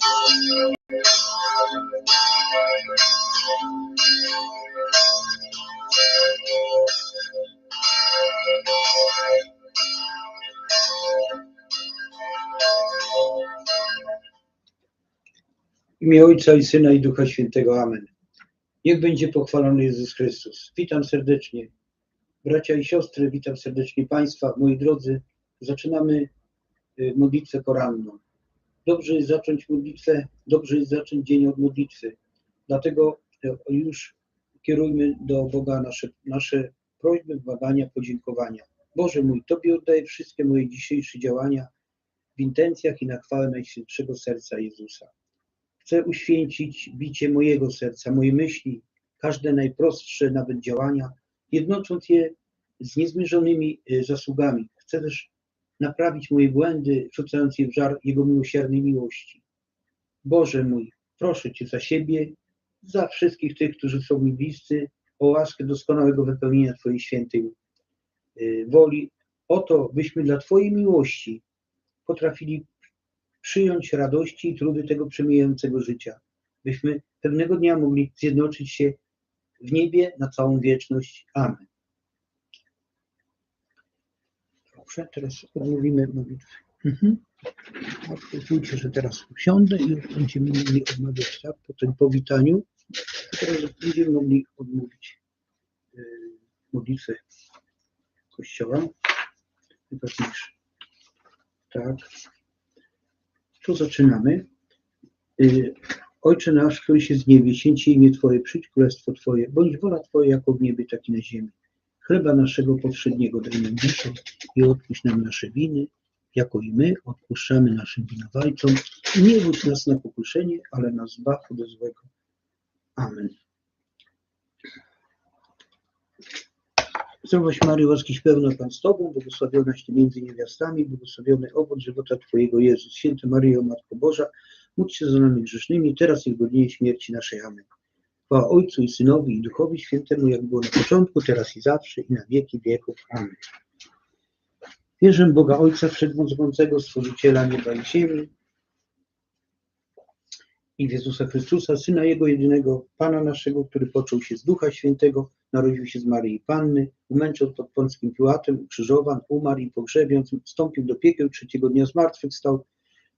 W imię Ojca i Syna i Ducha Świętego. Amen. Niech będzie pochwalony Jezus Chrystus. Witam serdecznie. Bracia i siostry, witam serdecznie Państwa. Moi drodzy, zaczynamy y, modlitwę poranną. Dobrze jest zacząć modlitwę, dobrze jest zacząć dzień od modlitwy. Dlatego y, już kierujmy do Boga nasze, nasze prośby, wymagania, podziękowania. Boże mój, Tobie oddaję wszystkie moje dzisiejsze działania w intencjach i na chwałę Najświętszego Serca Jezusa. Chcę uświęcić bicie mojego serca, moje myśli, każde najprostsze nawet działania, jednocząc je z niezmierzonymi y, zasługami. Chcę też naprawić moje błędy, rzucając je w żar Jego miłosiernej miłości. Boże mój, proszę Cię za siebie, za wszystkich tych, którzy są mi bliscy, o łaskę doskonałego wypełnienia Twojej świętej y, woli, o to, byśmy dla Twojej miłości potrafili przyjąć radości i trudy tego przemijającego życia, byśmy pewnego dnia mogli zjednoczyć się w niebie na całą wieczność. Amen. Dobrze, teraz odmówimy modlitwę. Mhm. Pozwólcie, że teraz usiądę i już będziemy mogli odmawiać tak, po tym powitaniu. Teraz będziemy mogli odmówić yy, modlitwę Kościoła. Najważniejsze. Tak. Tu zaczynamy. Y, Ojcze nasz, który się z niebie, święci imię Twoje, przyjdź królestwo Twoje, bądź wola Twoja jako w niebie, tak i na ziemi. Chleba naszego powszedniego daj nam dzisiaj i odpuść nam nasze winy, jako i my odpuszczamy naszym winowajcom. I nie wódź nas na pokuszenie, ale nas zbaw od złego. Amen. Zdrowaś Maryjo, łaskiś pełna Pan z Tobą, błogosławionaś Ty między niewiastami, błogosławiony owoc żywota Twojego Jezus. Święta Maryjo, Matko Boża, módl się za nami grzesznymi, teraz i w godzinie śmierci naszej. Amen. Chwała Ojcu i Synowi i Duchowi Świętemu, jak było na początku, teraz i zawsze, i na wieki wieków. Amen. Wierzę Boga Ojca Wszechmocnego, Stworzyciela nieba i ziemi, i Jezusa Chrystusa, Syna Jego jedynego, Pana naszego, który począł się z Ducha Świętego, narodził się z Maryi Panny, umęczał pod Pąckim Piłatem, ukrzyżowan, umarł i pogrzebiąc, wstąpił do piekieł, trzeciego dnia zmartwychwstał,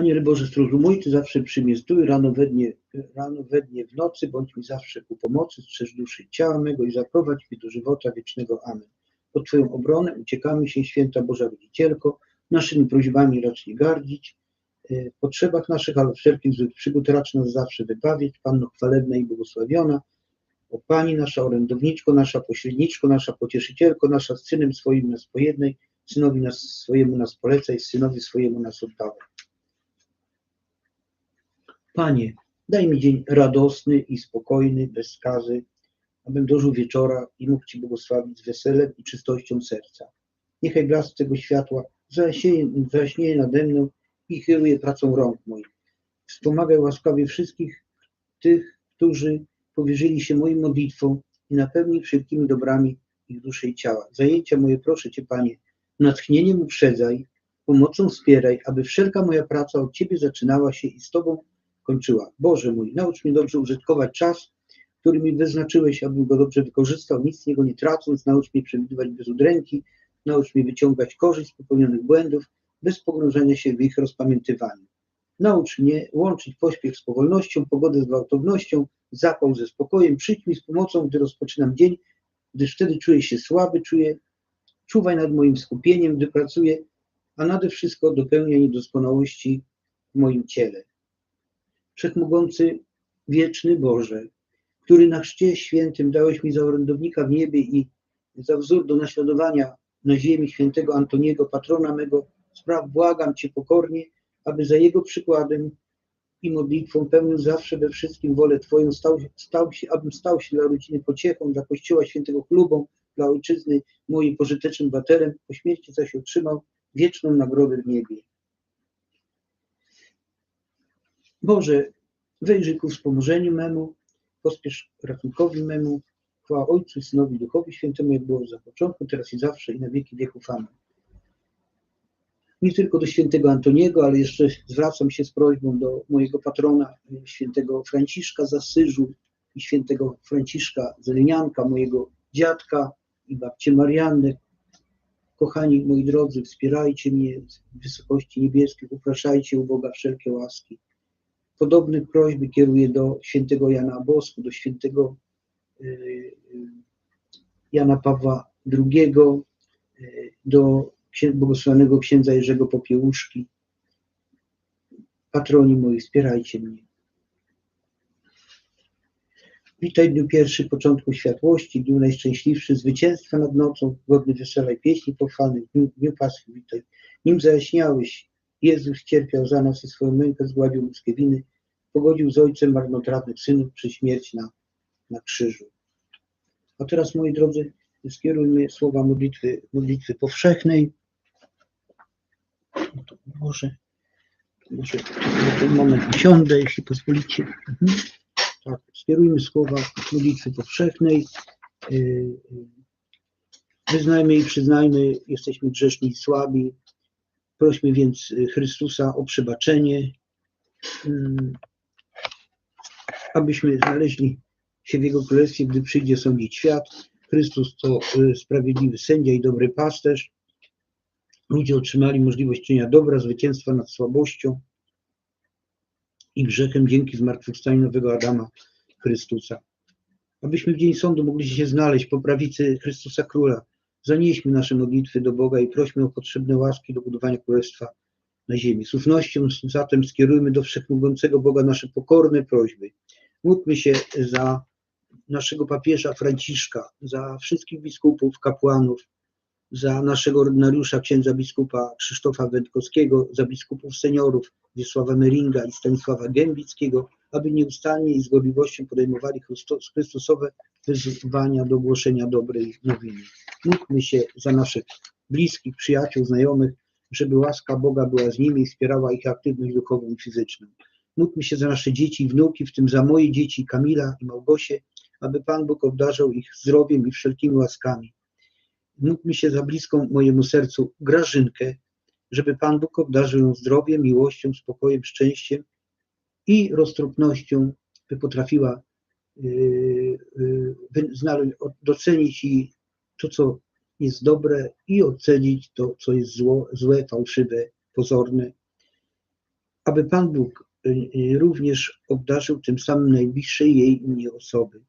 Aniele Boże, stróżu mój, Ty zawsze przy mnie stój, rano we dnie, rano we dnie w nocy, bądź mi zawsze ku pomocy, strzeż duszy ciała mego i zaprowadź mnie do żywota wiecznego. Amen. Pod Twoją obronę uciekamy się, święta Boża Rodzicielko, naszymi prośbami racz nie gardzić, w potrzebach naszych, ale wszelkich złych przygód racz nas zawsze wybawić, Panno chwalebna i błogosławiona, o Pani nasza, orędowniczko nasza, pośredniczko nasza, pocieszycielko nasza, z Synem swoim nas pojednej, Synowi nas swojemu nas polecaj, Synowi swojemu nas oddawaj. Panie, daj mi dzień radosny i spokojny, bez skazy, abym dożył wieczora i mógł Ci błogosławić z weselem i czystością serca. Niechaj blask tego światła zajaśnieje nade mną i kieruje pracą rąk moich. Wspomagaj łaskawie wszystkich tych, którzy powierzyli się moim modlitwom i napełnij wszelkimi dobrami ich duszy i ciała. Zajęcia moje proszę Cię, Panie, natchnieniem uprzedzaj, pomocą wspieraj, aby wszelka moja praca od Ciebie zaczynała się i z Tobą kończyła. Boże mój, naucz mnie dobrze użytkować czas, który mi wyznaczyłeś, abym go dobrze wykorzystał, nic z niego nie tracąc. Naucz mnie przewidywać bez udręki, naucz mnie wyciągać korzyść z popełnionych błędów, bez pogrążenia się w ich rozpamiętywaniu. Naucz mnie łączyć pośpiech z powolnością, pogodę z gwałtownością, zapał ze spokojem. Przyjdź mi z pomocą, gdy rozpoczynam dzień, gdyż wtedy czuję się słaby, czuję, czuwaj nad moim skupieniem, gdy pracuję, a nade wszystko dopełnia niedoskonałości w moim ciele. Wszechmogący, wieczny Boże, który na chrzcie świętym dałeś mi za orędownika w niebie i za wzór do naśladowania na ziemi świętego Antoniego, patrona mego, spraw błagam Cię pokornie, aby za jego przykładem i modlitwą pełnił zawsze we wszystkim wolę Twoją, stał, stał się, abym stał się dla rodziny pociechą, dla Kościoła Świętego chlubą, dla Ojczyzny mojej pożytecznym baterem, po śmierci zaś otrzymał wieczną nagrodę w niebie. Boże, wejrzyj ku wspomożeniu memu, pospiesz ratunkowi memu, chwała Ojcu, Synowi, Duchowi Świętemu, jak było za początku, teraz i zawsze, i na wieki wieków. Amen. nie tylko do świętego Antoniego, ale jeszcze zwracam się z prośbą do mojego patrona, świętego Franciszka z Asyżu i świętego Franciszka z Lenianka, mojego dziadka i babci Marianny. Kochani moi drodzy, wspierajcie mnie w wysokości niebieskich, upraszajcie u Boga wszelkie łaski. Podobne prośby kieruję do świętego Jana Bosku, do świętego y, y, Jana Pawła II, y, do błogosławionego księdza Jerzego Popiełuszki. Patroni moi, wspierajcie mnie. Witaj dniu pierwszy, początku światłości, dniu najszczęśliwszy, zwycięstwa nad nocą, godny wesela i pieśni pochwalnych, dniu, dniu Paschy, witaj. Nim zajaśniałeś, Jezus cierpiał za nas i swoją mękę zgładził ludzkie winy, pogodził z Ojcem marnotrawnych synów przy śmierci na, na krzyżu. A teraz, moi drodzy, skierujmy słowa modlitwy, modlitwy powszechnej. No to może, może na ten moment usiądę, jeśli pozwolicie. Mhm. Tak, skierujmy słowa modlitwy powszechnej. Yy, yy. Wyznajmy i przyznajmy, jesteśmy grzeszni i słabi. Prośmy więc Chrystusa o przebaczenie, yy, abyśmy znaleźli się w Jego Królestwie, gdy przyjdzie sądzić świat. Chrystus to sprawiedliwy sędzia i dobry pasterz. Ludzie otrzymali możliwość czynienia dobra, zwycięstwa nad słabością i grzechem dzięki zmartwychwstaniu nowego Adama Chrystusa. Abyśmy w dzień sądu mogli się znaleźć po prawicy Chrystusa Króla, zanieśmy nasze modlitwy do Boga i prośmy o potrzebne łaski do budowania Królestwa na ziemi. Z ufnością zatem skierujmy do Wszechmogącego Boga nasze pokorne prośby. Módlmy się za naszego papieża Franciszka, za wszystkich biskupów, kapłanów, za naszego ordynariusza księdza biskupa Krzysztofa Wędkowskiego, za biskupów seniorów Wiesława Meringa i Stanisława Gębickiego, aby nieustannie i z gorliwością podejmowali Chrystusowe wyzwania do głoszenia dobrej nowiny. Módlmy się za naszych bliskich, przyjaciół, znajomych, żeby łaska Boga była z nimi i wspierała ich aktywność duchową i fizyczną. Módlmy się za nasze dzieci i wnuki, w tym za moje dzieci Kamila i Małgosię, aby Pan Bóg obdarzał ich zdrowiem i wszelkimi łaskami. Módlmy się za bliską mojemu sercu Grażynkę, żeby Pan Bóg obdarzył ją zdrowiem, miłością, spokojem, szczęściem i roztropnością, by potrafiła docenić i to, co jest dobre i ocenić to, co jest zło, złe, fałszywe, pozorne. Aby Pan Bóg yy, również obdarzył tym samym najbliższe jej mnie osoby.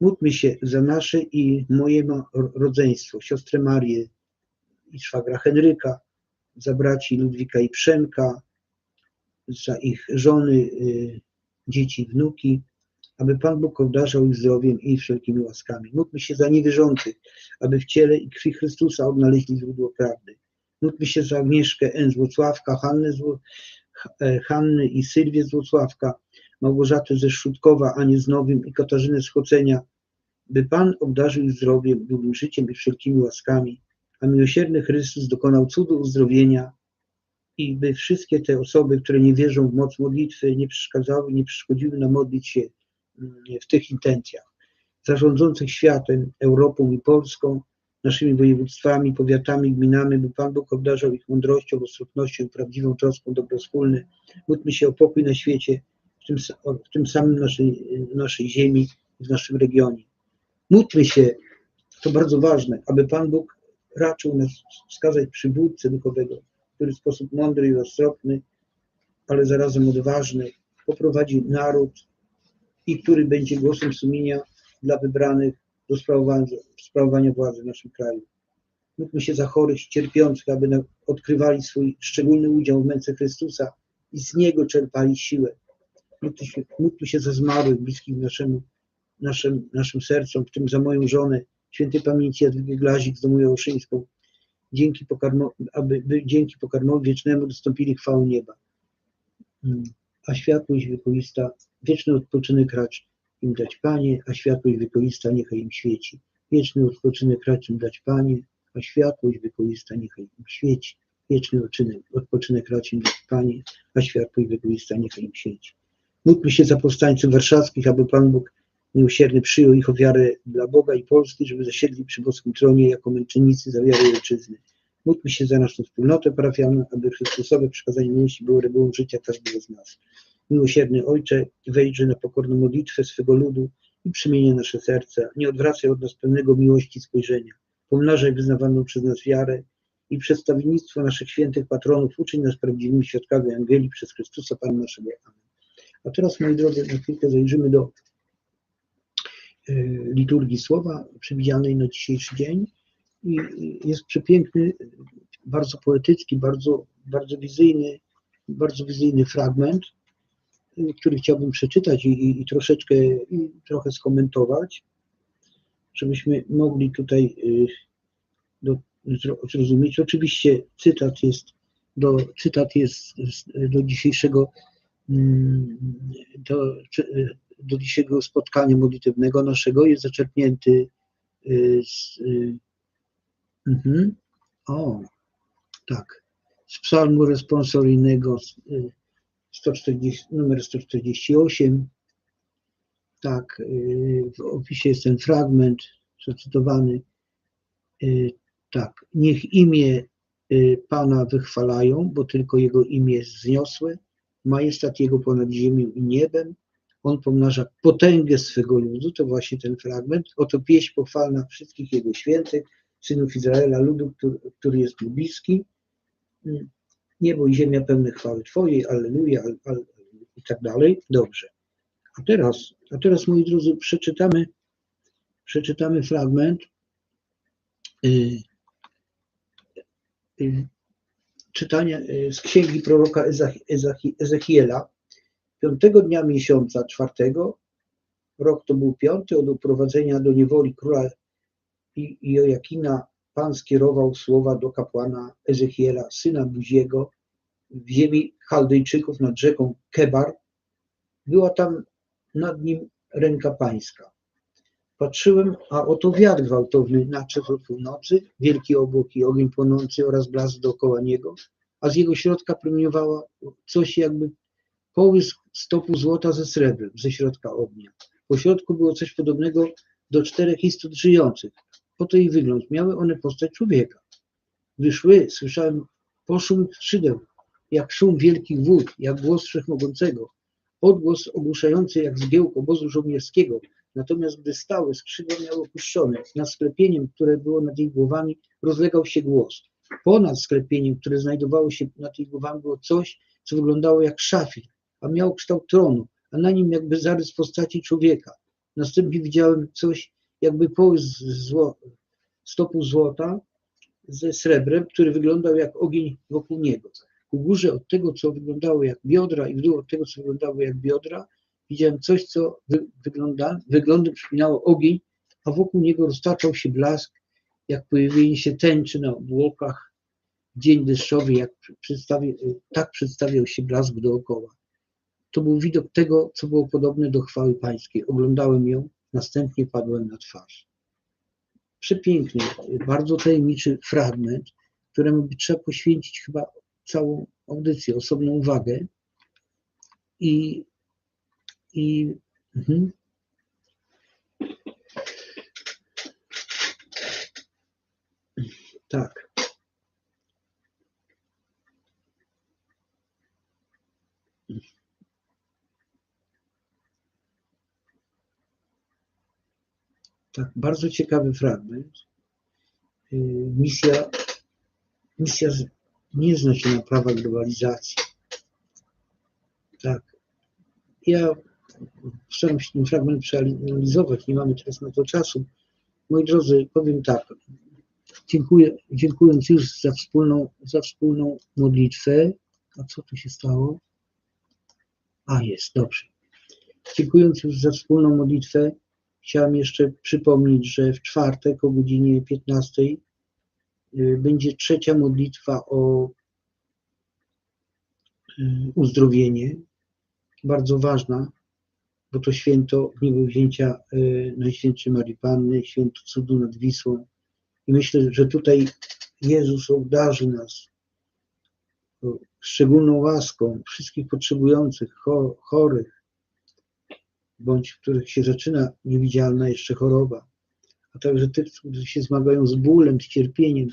Módlmy się za nasze i moje rodzeństwo, siostrę Marię i szwagra Henryka, za braci Ludwika i Przemka, za ich żony, y, dzieci, wnuki, aby Pan Bóg obdarzał ich zdrowiem i wszelkimi łaskami. Módlmy się za niewierzących, aby w ciele i krwi Chrystusa odnaleźli źródło prawdy. Módlmy się za Agnieszkę N. e, Hanny i Sylwię z Włocławka, Małgorzatę ze Szutkowa, Anię z Nowym i Katarzynę z Chocenia, by Pan obdarzył ich zdrowiem, długim życiem i wszelkimi łaskami, a miłosierny Chrystus dokonał cudu uzdrowienia i by wszystkie te osoby, które nie wierzą w moc modlitwy, nie przeszkadzały, nie przeszkodziły nam modlić się w tych intencjach. Zarządzących światem, Europą i Polską, naszymi województwami, powiatami, gminami, by Pan Bóg obdarzał ich mądrością, roztropnością, prawdziwą troską dobro wspólne. Módlmy się o pokój na świecie, w tym, w tym samym naszej, naszej ziemi, w naszym regionie. Módlmy się, to bardzo ważne, aby Pan Bóg raczył nas wskazać przywódcę duchowego, który w sposób mądry i roztropny, ale zarazem odważny poprowadzi naród i który będzie głosem sumienia dla wybranych do sprawowania, sprawowania władzy w naszym kraju. Módlmy się za chorych cierpiących, aby odkrywali swój szczególny udział w męce Chrystusa i z Niego czerpali siłę. Módlmy się, módlmy się za zmarłych, bliskich naszemu naszym, naszym sercom, w tym za moją żonę, świętej pamięci Jadwigę Glazik z domu Jałoszyńską, dzięki pokarmo, aby by, dzięki pokarmowi wiecznemu dostąpili chwały nieba. Hmm. A światłość wiekuista, wieczny odpoczynek racz im dać Panie, a światłość wiekuista niechaj im świeci. Wieczny odpoczynek racz im dać Panie, a światłość wiekuista niechaj im świeci. Wieczny odpoczynek, odpoczynek racz im dać Panie, a światłość wiekuista niechaj im świeci. Módlmy się za powstańców warszawskich, aby Pan Bóg miłosierny przyjął ich ofiarę dla Boga i Polski, żeby zasiedli przy boskim tronie jako męczennicy za wiarę ojczyzny. Módlmy się za naszą wspólnotę parafialną, aby Chrystusowe przekazanie miłości było regułą życia każdego z nas. Miłosierny Ojcze, wejdźże na pokorną modlitwę swego ludu i przemienia nasze serca. Nie odwracaj od nas pełnego miłości spojrzenia. Pomnażaj wyznawaną przez nas wiarę i przedstawienictwo naszych świętych patronów. Uczyń nas prawdziwymi świadkami Angelii przez Chrystusa Pana naszego. Amen. A teraz, moi drodzy, na chwilkę zajrzymy do e, liturgii słowa przewidzianej na dzisiejszy dzień. I jest przepiękny, bardzo poetycki, bardzo, bardzo wizyjny, bardzo wizyjny fragment, który chciałbym przeczytać i, i, i troszeczkę, i trochę skomentować, żebyśmy mogli tutaj y, do, zrozumieć. Oczywiście cytat jest do, cytat jest do dzisiejszego mm, do, do dzisiejszego spotkania modlitewnego naszego jest zaczerpnięty y, z, y, mhm, o, tak, z psalmu responsoryjnego 140, numer 148. Tak, y, w opisie jest ten fragment przecytowany. Y, tak, niech imię y, Pana wychwalają, bo tylko Jego imię jest wzniosłe, majestat Jego ponad ziemią i niebem. On pomnaża potęgę swego ludu, to właśnie ten fragment. Oto pieśń pochwalna wszystkich Jego świętych, synów Izraela, ludu, który, który jest mu bliski niebo i ziemia pełne chwały Twojej, Alleluja, al, al, i tak dalej. Dobrze. A teraz, a teraz, moi drodzy, przeczytamy, przeczytamy fragment y, y, czytania y, z księgi proroka Ezechiela. Piątego dnia miesiąca czwartego, rok to był piąty od uprowadzenia do niewoli króla Jojakina Pan skierował słowa do kapłana Ezechiela, syna Buziego, w ziemi Chaldejczyków nad rzeką Kebar. Była tam nad nim ręka pańska. Patrzyłem, a oto wiatr gwałtowny nadszedł od północy, wielki obłok i ogień płonący oraz blask dookoła niego, a z jego środka promieniowała coś jakby połysk stopu złota ze srebrem ze środka ognia. Po środku było coś podobnego do czterech istot żyjących, Oto ich wygląd. Miały one postać człowieka. Gdy szły, słyszałem poszum skrzydeł, jak szum wielkich wód, jak głos wszechmogącego, odgłos ogłuszający jak zgiełk obozu żołnierskiego. Natomiast gdy stały, skrzydła miały opuszczone. Nad sklepieniem, które było nad ich głowami, rozlegał się głos. Ponad sklepieniem, które znajdowało się nad ich głowami, było coś, co wyglądało jak szafir, a miało kształt tronu, a na nim jakby zarys postaci człowieka. Następnie widziałem coś, jakby połysk zło, stopu złota ze srebrem, który wyglądał jak ogień wokół niego. Ku górze od tego, co wyglądało jak biodra i w dół od tego, co wyglądało jak biodra, widziałem coś, co wy, wygląda, wyglądem przypominało ogień, a wokół niego roztaczał się blask, jak pojawienie się tęczy na obłokach dzień deszczowy, jak przedstawi, tak przedstawiał się blask dookoła. To był widok tego, co było podobne do chwały pańskiej. Oglądałem ją, Następnie padłem na twarz. Przepiękny, bardzo tajemniczy fragment, któremu trzeba poświęcić chyba całą audycję, osobną uwagę. I, i mhm. tak. Tak, bardzo ciekawy fragment. Y, misja, misja nie zna się na prawach globalizacji. Tak. Ja staram się ten fragment przeanalizować, nie mamy teraz na to czasu. Moi drodzy, powiem tak. Dziękuję, dziękując już za wspólną, za wspólną modlitwę. A co tu się stało? A jest, dobrze. Dziękując już za wspólną modlitwę, Chciałem jeszcze przypomnieć, że w czwartek o godzinie 15 y, będzie trzecia modlitwa o y, uzdrowienie, bardzo ważna, bo to święto wzięcia y, Najświętszej Marii Panny, święto cudu nad Wisłą. I myślę, że tutaj Jezus obdarzy nas szczególną łaską wszystkich potrzebujących, chorych, bądź w których się zaczyna niewidzialna jeszcze choroba, a także tych, którzy się zmagają z bólem, z cierpieniem,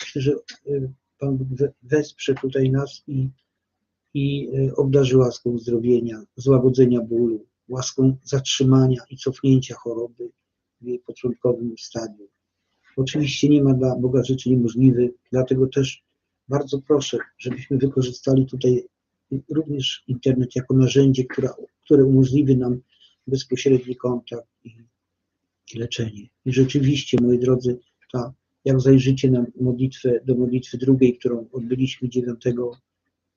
myślę, że y, Pan wesprze tutaj nas i, i y, obdarzy łaską uzdrowienia, złagodzenia bólu, łaską zatrzymania i cofnięcia choroby w jej początkowym stadium. Oczywiście nie ma dla Boga rzeczy niemożliwych, dlatego też bardzo proszę, żebyśmy wykorzystali tutaj również internet jako narzędzie, które umożliwi nam bezpośredni kontakt i leczenie. I rzeczywiście, moi drodzy, ta, jak zajrzycie na modlitwę, do modlitwy drugiej, którą odbyliśmy 9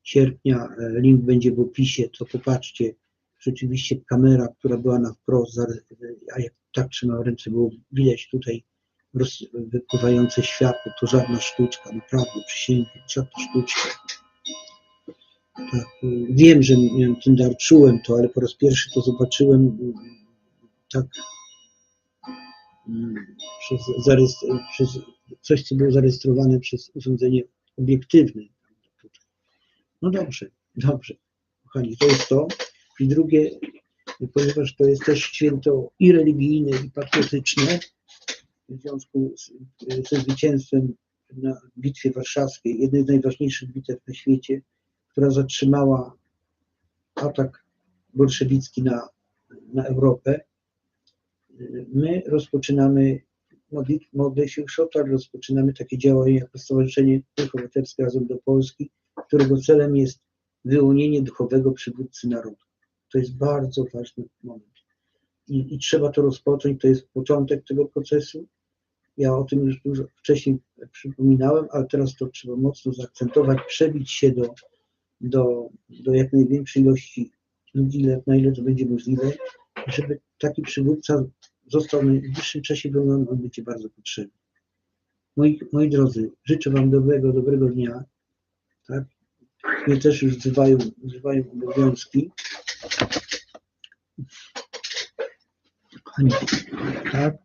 sierpnia, e, link będzie w opisie, to popatrzcie, rzeczywiście kamera, która była na wprost, a jak tak trzymałem ręce, było widać tutaj wypływające światło, to żadna sztuczka, naprawdę, przysięgam, żadna sztuczka. Wiem, że miałem ten dar, czułem to, ale po raz pierwszy to zobaczyłem tak mm, przez, przez coś, co było zarejestrowane przez urządzenie obiektywne. No dobrze, dobrze. Kochani, to jest to. I drugie, ponieważ to jest też święto i religijne, i patriotyczne, w związku z, ze zwycięstwem na Bitwie Warszawskiej, jednej z najważniejszych bitew na świecie, która zatrzymała atak bolszewicki na, na Europę, my rozpoczynamy, modlę się Szotar, rozpoczynamy takie działania jako Stowarzyszenie Ruch Obywatelski Razem do Polski, którego celem jest wyłonienie duchowego przywódcy narodu. To jest bardzo ważny moment. I, I trzeba to rozpocząć, to jest początek tego procesu. Ja o tym już dużo wcześniej przypominałem, ale teraz to trzeba mocno zaakcentować, przebić się do, do, do jak największej ilości ludzi, na ile to będzie możliwe, żeby taki przywódca został w najbliższym czasie, bo on on będzie bardzo potrzebny. Moi, moi drodzy, życzę Wam dobrego, dobrego dnia. Tak? Mnie też już wzywają, wzywają obowiązki. Tak?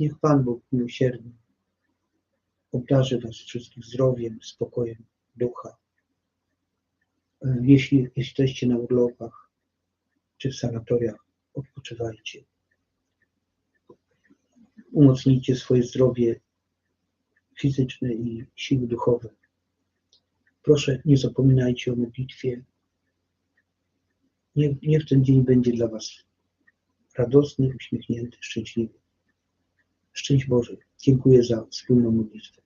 Niech Pan Bóg miłosierny obdarzy Was wszystkich zdrowiem, spokojem ducha. E, Jeśli jesteście na urlopach czy w sanatoriach, odpoczywajcie. Umocnijcie swoje zdrowie fizyczne i siły duchowe. Proszę, nie zapominajcie o modlitwie. Niech, niech ten dzień będzie dla Was radosny, uśmiechnięty, szczęśliwy. Szczęść Boże. Dziękuję za wspólną modlitwę.